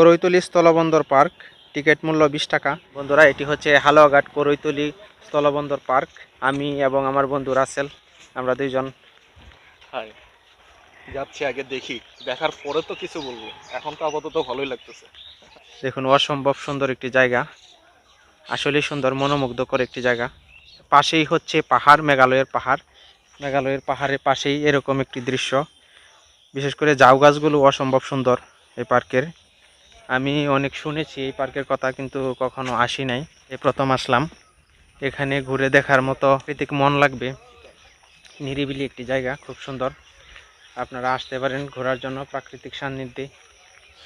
করৈতলি স্থলবন্দর park. Ticket মূল্য বিশ টাকা। বন্ধুরা এটি হচ্ছে হালোয়াঘাট করৈতলি স্থলবন্দর পার্ক। আমি এবং আমার বন্ধু রাসেল আমরা দুইজন। যাচ্ছি আগে দেখি। দেখার পরে তো কিছু বলব। এখন তো আপাতত ভালোই লাগতেছে। দেখুন অসম্ভব সুন্দর একটি জায়গা। আসলেই সুন্দর মনোমুগ্ধকর একটি জায়গা। পাশেই হচ্ছে পাহাড় মেঘালয়ের পাহাড়। মেঘালয়ের পাহাড়ের পাশেই এরকম একটি দৃশ্য। বিশেষ করে জাউ গাছগুলো অসম্ভব সুন্দর এই পার্কের। আমি অনেক শুনেছি, এই পার্কের কথা কিন্তু কখনো আসি নাই। এই প্রথম আসলাম। এখানে ঘুরে দেখার মতো প্রীতিক মন লাগবে। নিরিবিলি একটি জায়গা, খুব সুন্দর। আপনারা আসতে পারেন ঘোরার জন্য প্রাকৃতিক সান্নিধ্যে।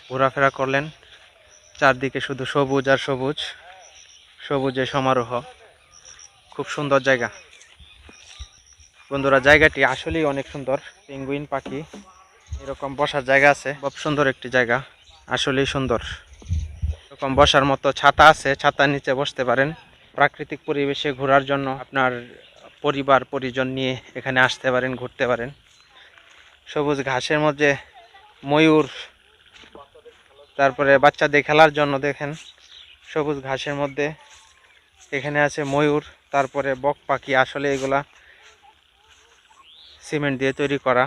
ঘোরাফেরা করলেন। চারদিকে শুধু সবুজ আর সবুজ। সবুজে সমারোহ। খুব সুন্দর জায়গা। বন্ধুরা, জায়গাটি আসলেই অনেক সুন্দর। পেঙ্গুইন পাখি, এরকম বসার জায়গা আছে। খুব সুন্দর একটি জায়গা। আসলেই সুন্দর। এরকম বসার মতো ছাতা আছে, ছাতার নিচে বসতে পারেন। প্রাকৃতিক পরিবেশে ঘোরার জন্য আপনার পরিবার, পরিজন নিয়ে এখানে আসতে পারেন, ঘুরতে পারেন। সবুজ ঘাসের মধ্যে ময়ূর, তারপরে বাচ্চাদের খেলার জন্য দেখেন, সবুজ ঘাসের মধ্যে। এখানে আছে ময়ূর, তারপরে বক পাখি, আসলে এগুলা সিমেন্ট দিয়ে তৈরি করা।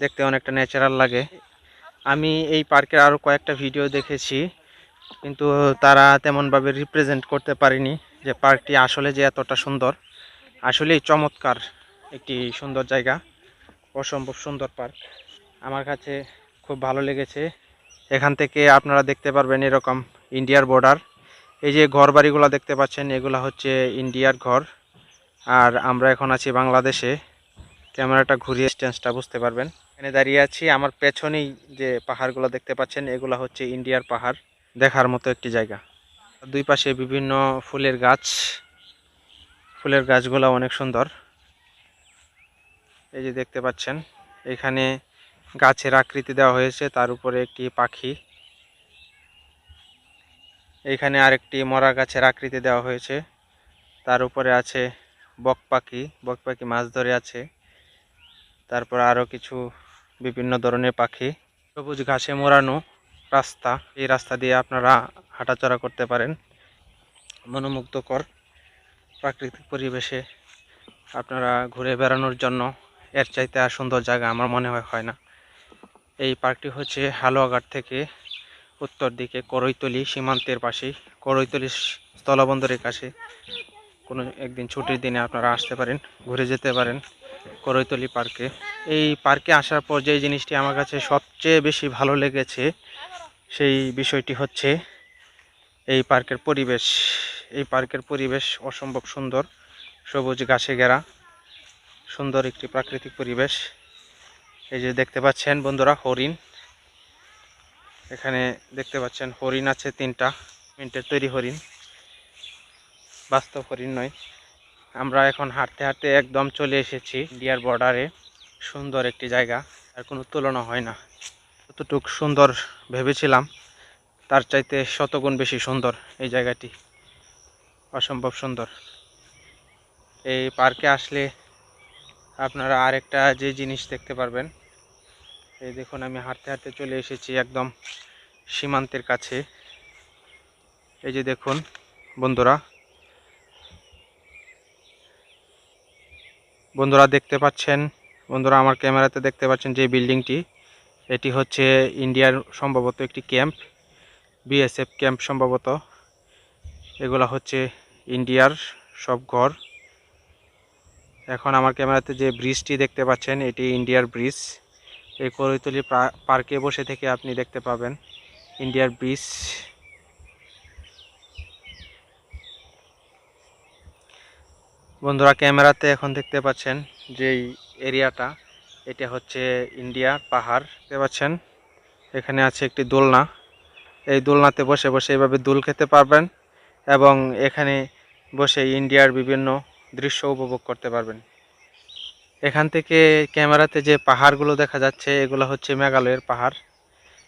দেখতে অনেকটা ন্যাচারাল লাগে। আমি এই পার্কের আরও কয়েকটা ভিডিও দেখেছি, কিন্তু তারা তেমনভাবে রিপ্রেজেন্ট করতে পারেনি যে পার্কটি আসলে যে এতটা সুন্দর। আসলেই চমৎকার একটি সুন্দর জায়গা, অসম্ভব সুন্দর পার্ক। আমার কাছে খুব ভালো লেগেছে। এখান থেকে আপনারা দেখতে পারবেন এরকম ইন্ডিয়ার বর্ডার এই যে ঘর বাড়িগুলো দেখতে পাচ্ছেন, এগুলো হচ্ছে ইন্ডিয়ার ঘর। আর আমরা এখন আছি বাংলাদেশে। ক্যামেরাটা ঘুরিয়ে স্টেন্সটা বুঝতে পারবেন। এখানে দাঁড়িয়ে আছি। আমার পেছনেই যে পাহাড়গুলো দেখতে পাচ্ছেন, এগুলো হচ্ছে ইন্ডিয়ার পাহাড়। দেখার মতো একটি জায়গা। দুই পাশে বিভিন্ন ফুলের গাছ। ফুলের গাছগুলো অনেক সুন্দর। এই যে দেখতে পাচ্ছেন, এখানে গাছের আকৃতি দেওয়া হয়েছে, তার উপরে একটি পাখি। এইখানে আরেকটি মরা গাছের আকৃতি দেওয়া হয়েছে। তার উপরে আছে বক পাখি। বক পাখি মাছ ধরে আছে। তারপর আরও কিছু বিভিন্ন ধরনের পাখি, সবুজ ঘাসে মোড়ানো রাস্তা। এই রাস্তা দিয়ে আপনারা হাঁটাচলা করতে পারেন। মনোমুগ্ধকর প্রাকৃতিক পরিবেশে আপনারা ঘুরে বেড়ানোর জন্য এর চাইতে আর সুন্দর জায়গা আমার মনে হয় হয় না। এই পার্কটি হচ্ছে হালুয়াঘাট থেকে উত্তর দিকে করৈতলি সীমান্তের পাশেই। করৈতলি স্থলবন্দরের কাছে কোনো একদিন ছুটির দিনে আপনারা আসতে পারেন, ঘুরে যেতে পারেন করৈতলি পার্কে এই পার্কে আসার পর যে জিনিসটি আমার কাছে সবচেয়ে বেশি ভালো লেগেছে, সেই বিষয়টি হচ্ছে এই পার্কের পরিবেশ। এই পার্কের পরিবেশ অসম্ভব সুন্দর, সবুজ ঘাসে ঘেরা, সুন্দর একটি প্রাকৃতিক পরিবেশ। এই যে দেখতে পাচ্ছেন বন্ধুরা, হরিণ। এখানে দেখতে পাচ্ছেন হরিণ আছে তিনটা, মিন্টের তৈরি হরিণ। বাস্তব নয়। আমরা এখন হাঁটতে হাঁটতে একদম চলে এসেছি ইন্ডিয়ার বর্ডারে। সুন্দর একটি জায়গা আর কোনো তুলনা হয় না। যতটুক সুন্দর ভেবেছিলাম, তার চাইতে শতগুণ বেশি সুন্দর এই জায়গাটি। অসম্ভব সুন্দর। এই পার্কে আসলে আপনারা আরেকটা যে জিনিস দেখতে পারবেন, এই দেখুন আমি হাঁটতে হাঁটতে চলে এসেছি একদম সীমান্তের কাছে। এই যে দেখুন, বন্ধুরা বন্ধুরা দেখতে পাচ্ছেন, বন্ধুরা আমার ক্যামেরাতে দেখতে পাচ্ছেন যে বিল্ডিংটি। এটি হচ্ছে ইন্ডিয়ার সম্ভবত একটি ক্যাম্প, বিএসএফ ক্যাম্প সম্ভবত। এগুলা হচ্ছে ইন্ডিয়ার সব ঘর। এখন আমার ক্যামেরাতে যে ব্রিজটি দেখতে পাচ্ছেন, এটি ইন্ডিয়ার ব্রিজ। এই করৈতলি পার্কে বসে থেকে আপনি দেখতে পাবেন ইন্ডিয়ার ব্রিজ। বন্ধুরা, ক্যামেরাতে এখন দেখতে পাচ্ছেন যেই এরিয়াটা, এটা হচ্ছে ইন্ডিয়ার পাহাড়, দেখতে পাচ্ছেন? এখানে আছে একটি দোলনা। এই দোলনাতে বসে বসে এভাবে দোল খেতে পারবেন এবং এখানে বসে ইন্ডিয়ার বিভিন্ন দৃশ্য উপভোগ করতে পারবেন। এখান থেকে ক্যামেরাতে যে পাহাড়গুলো দেখা যাচ্ছে, এগুলো হচ্ছে মেঘালয়ের পাহাড়।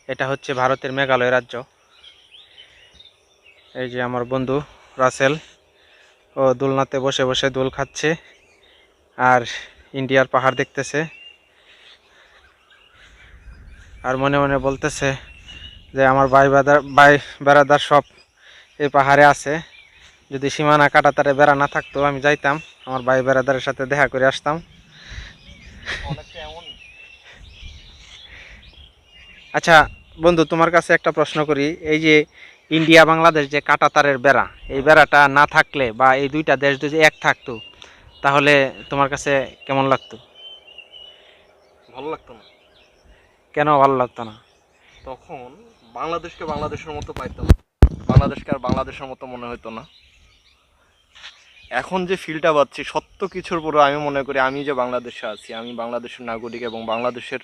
এটা হচ্ছে ভারতের মেঘালয় রাজ্য। এই যে আমার বন্ধু রাসেল ও দোলনাতে বসে বসে দোল খাচ্ছে। আর ইন্ডিয়ার পাহাড় দেখতেছে। আর মনে মনে বলতেছে যে, আমার ভাই বাদার ভাই বেড়াদার সব এই পাহাড়ে আছে। যদি সীমানা কাটাতারে বেড়া না থাকতো, আমি যাইতাম। আমার ভাই বেড়াদারের সাথে দেখা করে আসতাম। আচ্ছা বন্ধু, তোমার কাছে একটা প্রশ্ন করি। এই যে ইন্ডিয়া বাংলাদেশ যে কাটাতারের বেড়া এই বেড়াটা না থাকলে বা এই দুইটা দেশ যদি এক থাকতো তাহলে তোমার কাছে কেমন লাগতো? ভালো লাগতো না। কেন ভালো লাগতো না? তখন বাংলাদেশকে বাংলাদেশের মতো পাইতাম। বাংলাদেশকে আর বাংলাদেশের মতো মনে হতো না। এখন যে ফিলটা পাচ্ছি সত্য কিছুর পরে আমি মনে করি আমি যে বাংলাদেশে আছি আমি বাংলাদেশের নাগরিক এবং বাংলাদেশের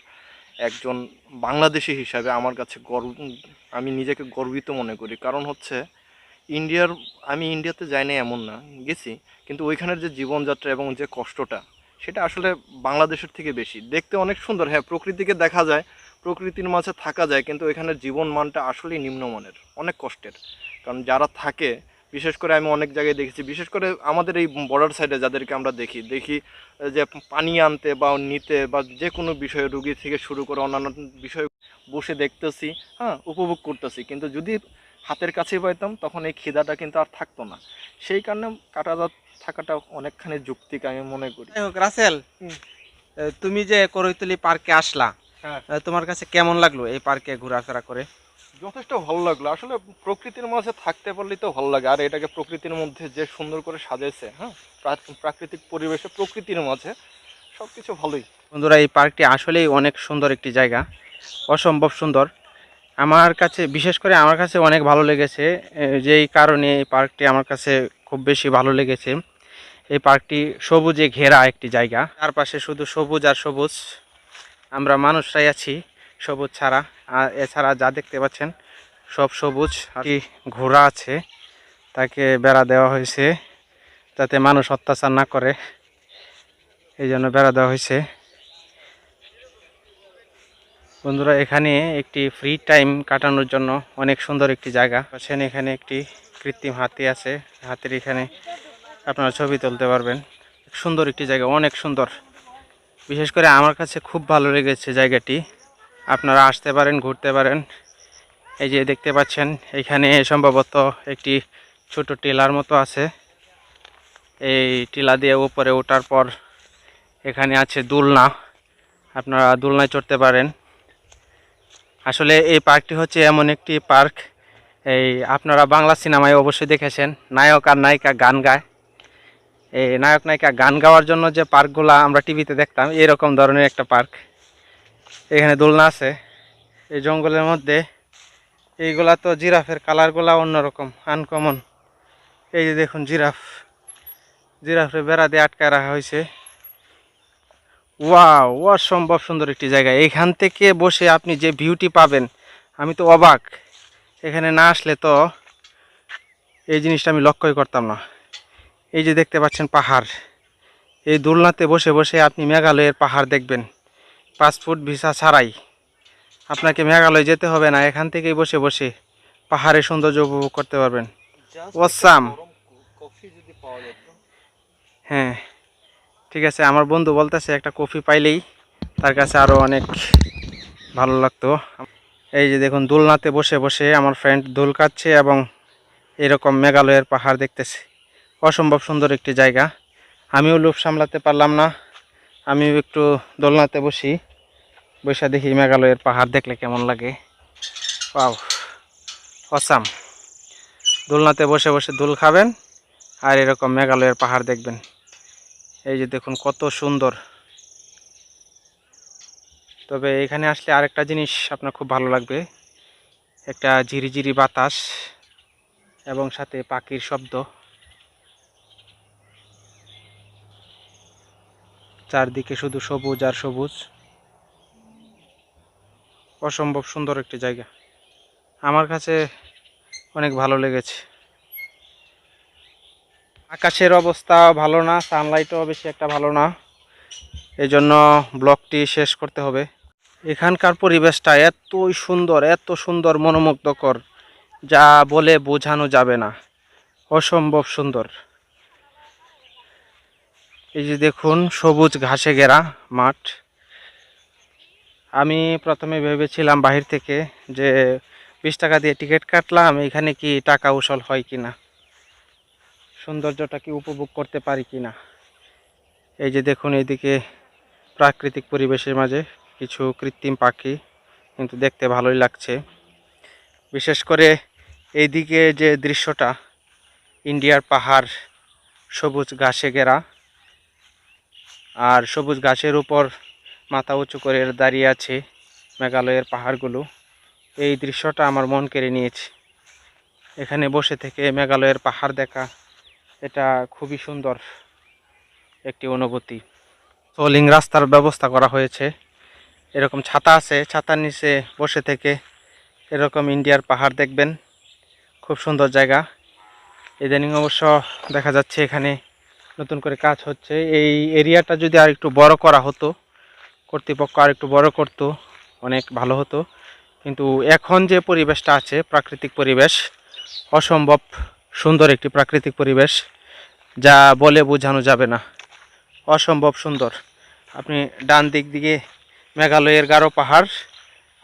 একজন বাংলাদেশি হিসাবে আমার কাছে গর্ব, আমি নিজেকে গর্বিত মনে করি। কারণ হচ্ছে, ইন্ডিয়ার, আমি ইন্ডিয়াতে যাই যাইনি এমন না, গেছি। কিন্তু ওইখানের যে জীবনযাত্রা এবং যে কষ্টটা, সেটা আসলে বাংলাদেশের থেকে বেশি। দেখতে অনেক সুন্দর হ্যাঁ প্রকৃতিকে দেখা যায়, প্রকৃতির মাঝে থাকা যায়, কিন্তু এখানের জীবন মানটা আসলেই নিম্নমানের, অনেক কষ্টের। কারণ যারা থাকে বিশেষ করে আমি অনেক জায়গায় দেখেছি বিশেষ করে আমাদের এই বর্ডার সাইডে যাদেরকে আমরা দেখি দেখি যে পানি আনতে বা নিতে বা যে কোনো বিষয়ে রুগী থেকে শুরু করে অন্যান্য বিষয় বসে দেখতেছি হ্যাঁ উপভোগ করতেছি। কিন্তু যদি হাতের কাছে পাইতাম তখন এই খিদাটা কিন্তু আর থাকতো না। সেই কারণে কাটাদার থাকাটা অনেকখানি যুক্তিক আমি মনে করি। যাই হোক রাসেল তুমি যে করৈতলি পার্কে আসলা হ্যাঁ। তোমার কাছে কেমন লাগল এই পার্কে ঘোরাফেরা করে? যথেষ্ট ভালো লাগল। আসলে প্রকৃতির মাঝে থাকতে পারলেই তো ভালো লাগে। আর এটাকে প্রকৃতির মধ্যে যে সুন্দর করে সাজাইছে হ্যাঁ প্রা- প্রাকৃতিক পরিবেশে, প্রকৃতির মাঝে সব কিছু ভালোই। বন্ধুরা, এই পার্কটি আসলেই অনেক সুন্দর একটি জায়গা। অসম্ভব সুন্দর। আমার কাছে, বিশেষ করে আমার কাছে অনেক ভালো লেগেছে। যেই কারণে এই পার্কটি আমার কাছে খুব বেশি ভালো লেগেছে। এই পার্কটি সবুজে ঘেরা একটি জায়গা। চারপাশে শুধু সবুজ আর সবুজ। আমরা মানুষরাই আছি। সবুজ ছাড়া। আর এছাড়া যা দেখতে পাচ্ছেন, সব সবুজ। আর কি ঘোড়া আছে, তাকে বেড়া দেওয়া হয়েছে, যাতে মানুষ অত্যাচার না করে। এই জন্য বেড়া দেওয়া হয়েছে। বন্ধুরা, এখানে একটি ফ্রি টাইম কাটানোর জন্য অনেক সুন্দর একটি জায়গা। পাচ্ছেন, এখানে একটি কৃত্রিম হাতি আছে। হাতির এখানে আপনারা ছবি তুলতে পারবেন। সুন্দর একটি জায়গা, অনেক সুন্দর। বিশেষ করে আমার কাছে খুব ভালো লেগেছে জায়গাটি। আপনারা আসতে পারেন, ঘুরতে পারেন। এই যে দেখতে পাচ্ছেন, এখানে সম্ভবত একটি ছোট টিলার মতো আছে। এই টিলা দিয়ে উপরে ওঠার পর এখানে আছে দোলনা। আপনারা দোলনায় চড়তে পারেন। আসলে এই পার্কটি হচ্ছে এমন একটি পার্ক। এই আপনারা বাংলা সিনেমায় অবশ্যই দেখেছেন, নায়ক আর নায়িকা গান গায়। এই নায়ক নায়িকা গান গাওয়ার জন্য যে পার্কগুলো আমরা টিভিতে দেখতাম, এরকম ধরনের একটা পার্ক। এখানে দোলনা আছে। এই জঙ্গলের মধ্যে এইগুলা তো জিরাফের কালারগুলা অন্যরকম আনকমন এই যে দেখুন জিরাফ। জিরাফের বেড়া দিয়ে আটকায় রাখা হয়েছে। ওয়া ওয়াও, অসম্ভব সুন্দর একটি জায়গা। এইখান থেকে বসে আপনি যে ভিউটি পাবেন, আমি তো অবাক। এখানে না আসলে তো এই জিনিসটা আমি লক্ষ্যই করতাম না। এই যে দেখতে পাচ্ছেন পাহাড়। এই দোলনাতে বসে বসে আপনি মেঘালয়ের পাহাড় দেখবেন। পাসপোর্ট ভিসা ছাড়াই। আপনাকে মেঘালয় যেতে হবে না এখান থেকেই বসে বসে পাহাড়ের সৌন্দর্য উপভোগ করতে পারবেন। যেত হ্যাঁ ঠিক আছে। আমার বন্ধু বলতেছে একটা কফি পাইলেই তার কাছে আরও অনেক ভালো লাগতো। এই যে দেখুন দোলনাতে বসে বসে আমার ফ্রেন্ড দোল কাটছে এবং এরকম মেঘালয়ের পাহাড় দেখতেছে। অসম্ভব সুন্দর একটি জায়গা। আমিও লোভ সামলাতে পারলাম না। আমিও একটু দোলনাতে বসি। বসে দেখি মেঘালয়ের পাহাড় দেখলে কেমন লাগে। পাও অসাম। দোলনাতে বসে বসে দোল খাবেন আর এরকম মেঘালয়ের পাহাড় দেখবেন। এই যে দেখুন কত সুন্দর। তবে এখানে আসলে আরেকটা জিনিস আপনার খুব ভালো লাগবে। একটা ঝিরিঝিরি বাতাস এবং সাথে পাখির শব্দ। চারদিকে শুধু সবুজ আর সবুজ। অসম্ভব সুন্দর একটি জায়গা। আমার কাছে অনেক ভালো লেগেছে। আকাশের অবস্থা ভালো না সানলাইটও বেশি একটা ভালো না। এই জন্য ব্লগটি শেষ করতে হবে। এখানকার পরিবেশটা এতই সুন্দর, এত সুন্দর মনোমুগ্ধকর, যা বলে বোঝানো যাবে না। অসম্ভব সুন্দর। এই যে দেখুন, সবুজ ঘাসে ঘেরা মাঠ। আমি প্রথমে ভেবেছিলাম বাহির থেকে যে বিশ টাকা দিয়ে টিকিট কাটলাম, এখানে কি টাকা উসল হয় কি না সৌন্দর্যটা কি উপভোগ করতে পারি কি না এই যে দেখুন, এইদিকে প্রাকৃতিক পরিবেশের মাঝে কিছু কৃত্রিম পাখি, কিন্তু দেখতে ভালোই লাগছে। বিশেষ করে এইদিকে যে দৃশ্যটা, ইন্ডিয়ার পাহাড়, সবুজ ঘাসে ঘেরা আর সবুজ ঘাসের উপর মাথা উঁচু করে দাঁড়িয়ে আছে মেঘালয়ের পাহাড়গুলো। এই দৃশ্যটা আমার মন কেড়ে নিয়েছে। এখানে বসে থেকে মেঘালয়ের পাহাড় দেখা, এটা খুবই সুন্দর একটি অনুভূতি। সোলিং রাস্তার ব্যবস্থা করা হয়েছে। এরকম ছাতা আছে, ছাতার নিচে বসে থেকে এরকম ইন্ডিয়ার পাহাড় দেখবেন। খুব সুন্দর জায়গা। ইদানিং অবশ্য দেখা যাচ্ছে এখানে নতুন করে কাজ হচ্ছে। এই এরিয়াটা যদি আর একটু বড় করা হতো, কর্তৃপক্ষ আর একটু বড় করতো, অনেক ভালো হতো। কিন্তু এখন যে পরিবেশটা আছে, প্রাকৃতিক পরিবেশ, অসম্ভব সুন্দর একটি প্রাকৃতিক পরিবেশ, যা বলে বোঝানো যাবে না। অসম্ভব সুন্দর। আপনি ডান দিক দিকে মেঘালয়ের গারো পাহাড়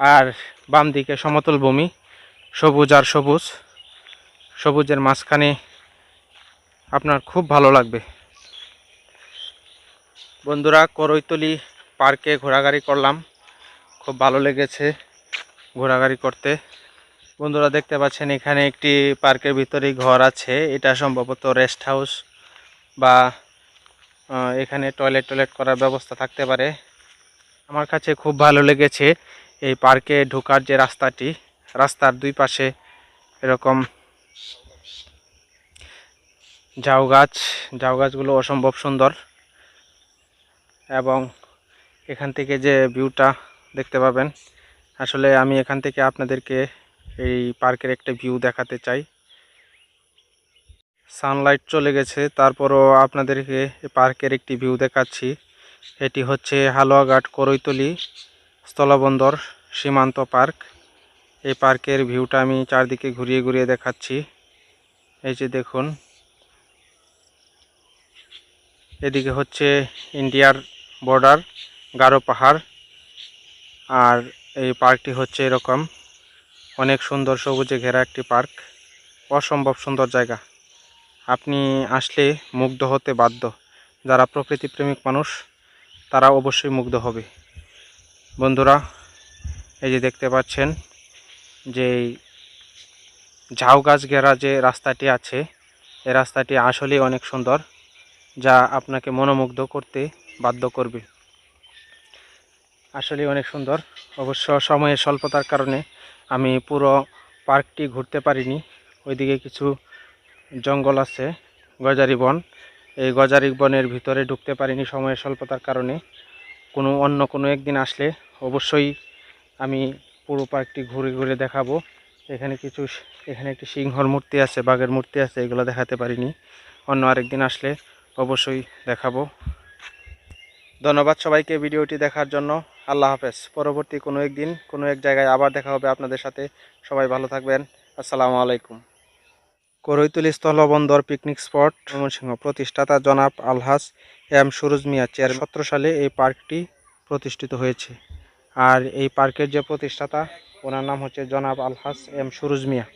আর বাম দিকে সমতল ভূমি, সবুজ আর সবুজ। সবুজের মাঝখানে আপনার খুব ভালো লাগবে। বন্ধুরা করৈতলি পার্কে ঘোরাঘুরি করলাম। খুব ভালো লেগেছে ঘোরাঘুরি করতে। বন্ধুরা দেখতে পাচ্ছেন, এখানে একটি পার্কের ভিতরেই ঘর আছে। এটা সম্ভবত রেস্ট হাউস বা এখানে টয়লেট টয়লেট করার ব্যবস্থা থাকতে পারে। আমার কাছে খুব ভালো লেগেছে এই পার্কে ঢোকার যে রাস্তাটি। রাস্তার দুই পাশে এরকম ঝাউ গাছ ঝাউ গাছগুলো অসম্ভব সুন্দর। এবং এখান থেকে যে ভিউটা দেখতে পাবেন, আসলে আমি এখান থেকে আপনাদেরকে এই পার্কের একটা ভিউ দেখাতে চাই। সানলাইট চলে গেছে, তারপরও আপনাদেরকে পার্কের একটি ভিউ দেখাচ্ছি। এটি হচ্ছে হালুয়াঘাট করৈতলি স্থলবন্দর সীমান্ত পার্ক। এই পার্কের ভিউটা আমি চারদিকে ঘুরিয়ে ঘুরিয়ে দেখাচ্ছি। এই যে দেখুন, এদিকে হচ্ছে ইন্ডিয়ার বর্ডার, গারো পাহাড়। আর এই পার্কটি হচ্ছে এরকম। অনেক সুন্দর সবুজে ঘেরা একটি পার্ক। অসম্ভব সুন্দর জায়গা। আপনি আসলে মুগ্ধ হতে বাধ্য। যারা প্রকৃতি প্রেমিক মানুষ, তারা অবশ্যই মুগ্ধ হবে। বন্ধুরা, এই যে দেখতে পাচ্ছেন যে ঝাউ গাছ ঘেরা যে রাস্তাটি আছে এই রাস্তাটি আসলেই অনেক সুন্দর, যা আপনাকে মনোমুগ্ধ করতে বাধ্য করবে। আসলে অনেক সুন্দর। অবশ্য সময়ের স্বল্পতার কারণে আমি পুরো পার্কটি ঘুরতে পারিনি। ওইদিকে কিছু জঙ্গল আছে, গজারি বন। এই গজারি বনের ভিতরে ঢুকতে পারিনি সময়ের স্বল্পতার কারণে। কোনো অন্য কোনো একদিন আসলে অবশ্যই আমি পুরো পার্কটি ঘুরে ঘুরে দেখাবো। এখানে কিছু এখানে একটি সিংহর মূর্তি আছে, বাঘের মূর্তি আছে, এগুলো দেখাতে পারিনি। অন্য আরেকদিন আসলে অবশ্যই দেখাবো। ধন্যবাদ সবাইকে ভিডিওটি দেখার জন্য। আল্লাহ হাফেজ। পরবর্তী কোনো একদিন, কোনো এক জায়গায় আবার দেখা হবে আপনাদের সাথে। সবাই ভালো থাকবেন। আসসালামু আলাইকুম। করৈতলি স্থলবন্দর পিকনিক স্পট ময়মনসিংহ প্রতিষ্ঠাতা জনাব আলহাস এম সুরুজ মিয়া চেয়ার সতেরো সালে এই পার্কটি প্রতিষ্ঠিত হয়েছে। আর এই পার্কের যে প্রতিষ্ঠাতা, ওনার নাম হচ্ছে জনাব আলহাস এম সুরুজ মিয়া।